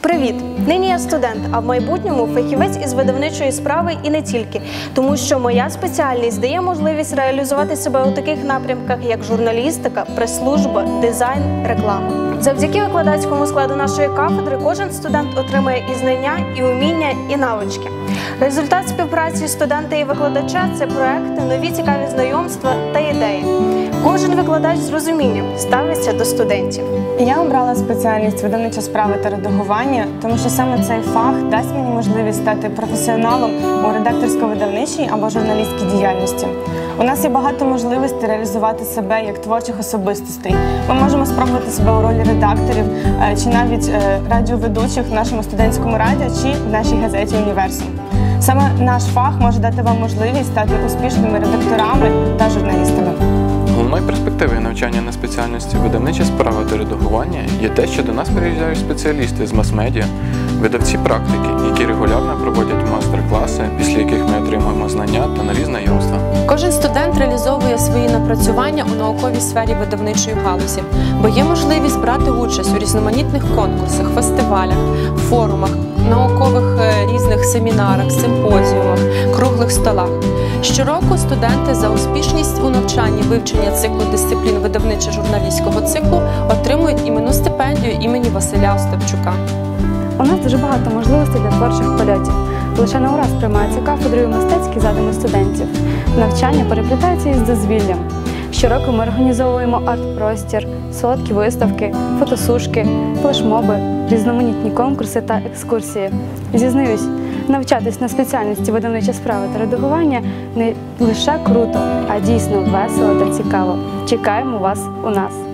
Привіт! Нині я студент, а в майбутньому фахівець із видавничої справи і не тільки, тому що моя спеціальність дає можливість реалізувати себе у таких напрямках, як журналістика, прес-служба, дизайн, реклама. Завдяки викладацькому складу нашої кафедри кожен студент отримує і знання, і уміння, і навички. Результат співпраці студента і викладача це проекти, нові цікаві знайомства та ідеї. Кожен викладач з розумінням ставиться до студентів. Я обрала спеціальність видавнича справи та редагування, тому що саме цей фах дасть мені можливість стати професіоналом у редакторсько-видавничій або журналістській діяльності. У нас є багато можливостей реалізувати себе як творчих особистостей. Ми можемо спробувати себе у ролі редакторів е, чи навіть е, радіоведучих в нашому студентському радіо чи в нашій газеті Універсум. Саме наш фах може дати вам можливість стати успішними редакторами та журналістами. Навчання видавнича справа та редагування є те, що до нас приїжджають спеціалісти з мас-медіа, видавці практики, які регулярно проводять мастер-класи, після яких ми отримуємо знання та нові знайомства. Кожен студент реалізовує свої напрацювання у науковій сфері видавничої галузі, бо є можливість брати участь у різноманітних конкурсах, фестивалях, форумах, наукових е, різних семінарах, симпозіумах, круглих столах. Щороку студенти за успішність у навчанні вивчення циклу дисциплін видавничо-журналістського циклу отримують іменну стипендію імені Василя Остапчука. У нас дуже багато можливостей для творчих польотів. Лише на ураз приймаються кафедрою мистецькі задуми студентів. Навчання переплітається із дозвіллям. Щороку ми організовуємо арт-простір, солодкі виставки, фотосушки, флешмоби, різноманітні конкурси та екскурсії. Зізнаюсь, навчатись на спеціальності видавнича справи та редагування не лише круто, а дійсно весело та цікаво. Чекаємо вас у нас.